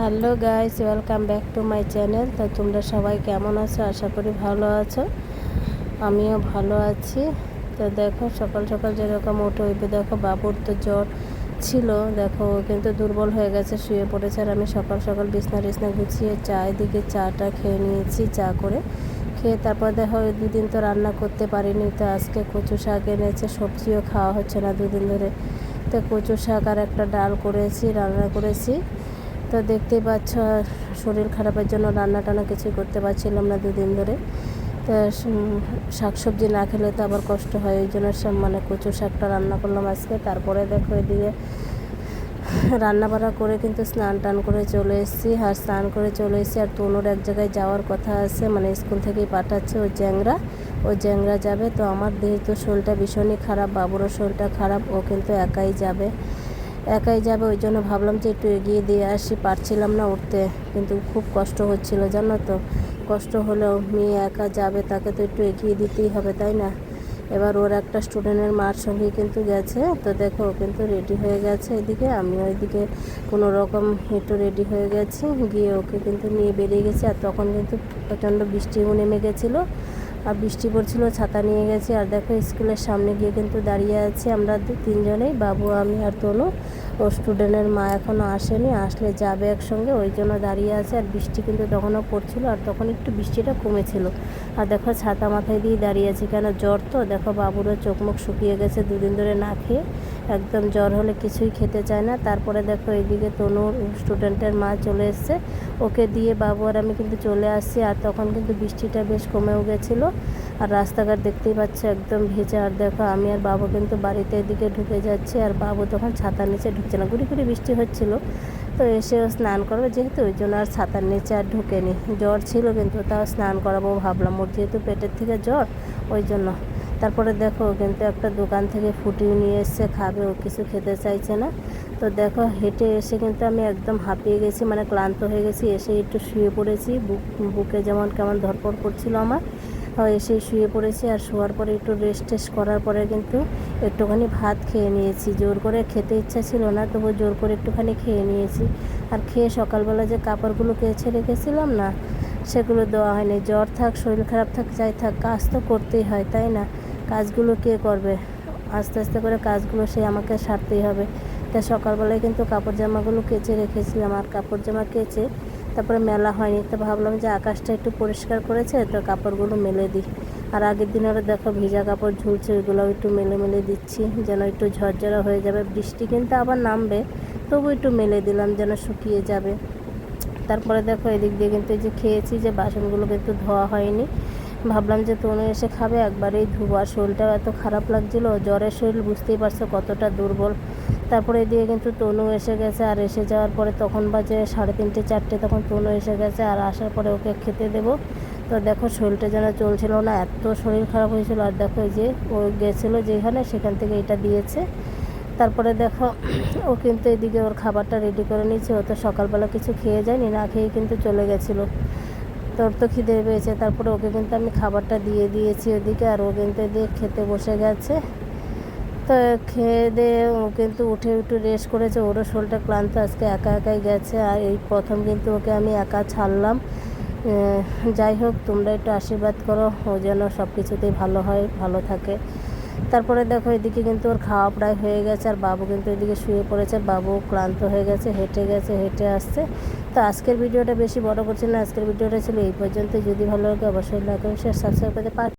Hello guys, welcome back to my channel. তো তোমরা সবাই কেমন আছো? আশা করি ভালো আছো। আমিও ভালো আছি। তো দেখো, সকাল সকাল যেরকম উঠে উঠবে দেখো, বাবুর তো জ্বর ছিল। দেখো কিন্তু দুর্বল হয়ে গেছে, শুয়ে পড়েছে। আর আমি সকাল সকাল বিছনা টিছনা গুছিয়ে চা এদিকে চাটা খেয়ে নিয়েছি, চা করে। খেয়ে তারপর দেখো দুদিন তো রান্না করতে পারিনি। তো আজকে কচু শাক এনেছে, সবজিও খাওয়া হচ্ছে না দুদিন ধরে। তো কচু শাক আর একটা ডাল করেছি, রান্না করেছি। তো দেখতেই পাচ্ছ, শরীর খারাপের জন্য রান্না টান্না কিছুই করতে পারছিলাম না দুদিন ধরে। তো শাক সবজি না খেলে তো আবার কষ্ট হয় ওই জন্য মানে কচু শাকটা রান্না করলাম আজকে। তারপরে দেখো রান্না বান্না করে কিন্তু স্নান টান করে চলে এসেছি। আর স্নান করে চলে এসেছি, আর তনুর এক জায়গায় যাওয়ার কথা আছে মানে স্কুল থেকেই পাঠাচ্ছে ও জ্যাংরা ও জ্যাংরা যাবে, তো আমার যেহেতু শরীরটা ভীষণই খারাপ, বাবুরও শরীরটা খারাপ, ও কিন্তু একাই যাবে। একাই যাবে, ওই জন্য ভাবলাম যে একটু এগিয়ে দিয়ে আসি। পারছিলাম না উঠতে, কিন্তু খুব কষ্ট হচ্ছিল, জানো তো। কষ্ট হলেও মেয়ে একা যাবে, তাকে তো একটু এগিয়ে দিতেই হবে, তাই না? এবার ওর একটা স্টুডেন্টের মার সঙ্গে কিন্তু গেছে, তো দেখো কিন্তু রেডি হয়ে গেছে এদিকে আমি ওইদিকে কোনো রকম একটু রেডি হয়ে গেছি, গিয়ে ওকে কিন্তু নিয়ে বেরিয়ে গেছি, আর তখন কিন্তু প্রচণ্ড বৃষ্টিও নেমে গেছিল। আর বৃষ্টি পড়ছিল, ছাতা নিয়ে গেছি। আর দেখো, স্কুলের সামনে গিয়ে কিন্তু দাঁড়িয়ে আছি আমরা তিনজনেই বাবু, আমি আর তনু। ও স্টুডেন্টের মা এখনও আসেনি, আসলে যাবে একসঙ্গে, ওই জন্য দাঁড়িয়ে আছে। আর বৃষ্টি কিন্তু তখনও পড়ছিল, আর তখন একটু বৃষ্টিটা কমেছিল। আর দেখো ছাতা মাথায় দিয়ে দাঁড়িয়ে আছি। কেন জ্বর তো? দেখো বাবুরও চোখ মুখ শুকিয়ে গেছে দুদিন ধরে না খেয়ে। একদম জ্বর হলে কিছুই খেতে চায় না। তারপরে দেখো এইদিকে তনুর স্টুডেন্টের মা চলে এসছে। ওকে দিয়ে বাবু আর আমি কিন্তু চলে আসছি। আর তখন কিন্তু বৃষ্টিটা বেশ কমেও গেছিল। আর রাস্তাঘাট দেখতেই পাচ্ছ, একদম ভেজা। আর দেখো আমি আর বাবু কিন্তু বাড়িতে এদিকে ঢুকে যাচ্ছে। আর বাবু তখন ছাতার নিচে ঢুকছে না গুড়ি গুড়ি বৃষ্টি হচ্ছিল, তো এসেও স্নান করবে যেহেতু, ওই জন্য আর ছাতার নিচে আর ঢুকেনি। জ্বর ছিল কিন্তু তাও স্নান করাবো ভাবলাম, ওর যেহেতু পেটের থেকে জ্বর, ওই জন্য। তারপরে দেখো কিন্তু একটা দোকান থেকে ফুটিয়ে নিয়ে এসছে, খাবে, ও কিছু খেতে চাইছে না। তো দেখো, হেঁটে এসে কিন্তু আমি একদম হাঁপিয়ে গেছি মানে ক্লান্ত হয়ে গেছি, এসে একটু শুয়ে পড়েছি, বুক, বুকে যেমন কেমন ধরপড় করছিল আমার। এসে শুয়ে পড়েছি আর শোয়ার পরে একটু রেস্ট টেস্ট করার পরে কিন্তু একটুখানি ভাত খেয়ে নিয়েছি। জোর করে খেতে ইচ্ছা ছিল না তবু জোর করে একটুখানি খেয়ে নিয়েছি। আর খেয়ে সকালবেলা যে কাপড়গুলো কেছে রেখেছিলাম না, সেগুলো দেওয়া হয়নি। জ্বর থাক, শরীর খারাপ থাক, যাই থাক, কাজ তো করতেই হয়, তাই না? কাজগুলো কে করবে? আস্তে আস্তে করে কাজগুলো সে আমাকে সারতেই হবে। তাই সকালবেলায় কিন্তু কাপড় জামাগুলো কেচে রেখেছিলাম। আর কাপড় জামা কেচে তারপরে মেলা হয়নি, তো ভাবলাম যে আকাশটা একটু পরিষ্কার করেছে, তো কাপড়গুলো মেলে দিই। আর আগের দিন ওরা দেখো ভিজা কাপড় ঝুলছে, ওইগুলো একটু মেলে মেলে দিচ্ছি, যেন একটু ঝরঝরা হয়ে যাবে। বৃষ্টি কিন্তু আবার নামবে, তবু একটু মেলে দিলাম যেন শুকিয়ে যাবে। তারপরে দেখো এদিক দিয়ে কিন্তু যে খেয়েছি যে বাসনগুলো কিন্তু ধোয়া হয়নি। ভাবলাম যে তনু এসে খাবে, একবারেই ধুবো। আর শরীরটাও এত খারাপ লাগছিল, জ্বরের শরীর বুঝতেই পারছ কতটা দুর্বল। তারপরে এদিকে কিন্তু তনু এসে গেছে, আর এসে যাওয়ার পরে তখন বাজে সাড়ে তিনটে, চারটে, তখন তনু এসে গেছে, আর আসার পরে ওকে খেতে দেবো। তো দেখো শরীরটা যেন চলছিল না, এত শরীর খারাপ হয়েছিল। আর দেখো যে ও গেছিল যেখানে, সেখান থেকে এটা দিয়েছে। তারপরে দেখো ও কিন্তু এদিকে ওর খাবারটা রেডি করে নিয়েছে। ও তো সকালবেলা কিছু খেয়ে যায়নি, না খেয়ে কিন্তু চলে গেছিল। তোর তো খিদে পেয়েছে। তারপরে ওকে কিন্তু আমি খাবারটা দিয়ে দিয়েছি ওদিকে আর ও কিন্তু দিয়ে খেতে বসে গেছে। তো খেয়ে দিয়ে কিন্তু উঠে একটু রেস্ট করেছে। ওরও শরীরটা ক্লান্ত, আজকে একা একাই গেছে। আর এই প্রথম কিন্তু ওকে আমি একা ছাড়লাম। যাই হোক, তোমরা একটু আশীর্বাদ করো। ও যেন সব কিছুতেই ভালো হয়, ভালো থাকে। তারপরে দেখো, এদিকে কিন্তু ওর খাওয়া প্রায় হয়ে গেছে। আর বাবু কিন্তু এদিকে শুয়ে পড়েছে। বাবু ক্লান্ত হয়ে গেছে, হেঁটে গেছে, হেঁটে আসছে। তো আজকের ভিডিওটা বেশি বড় করছি না। আজকের ভিডিওটা ছিল এই পর্যন্ত যদি ভালো লাগে অবশ্যই লাইক শেয়ার সাবস্ক্রাইব করতে পার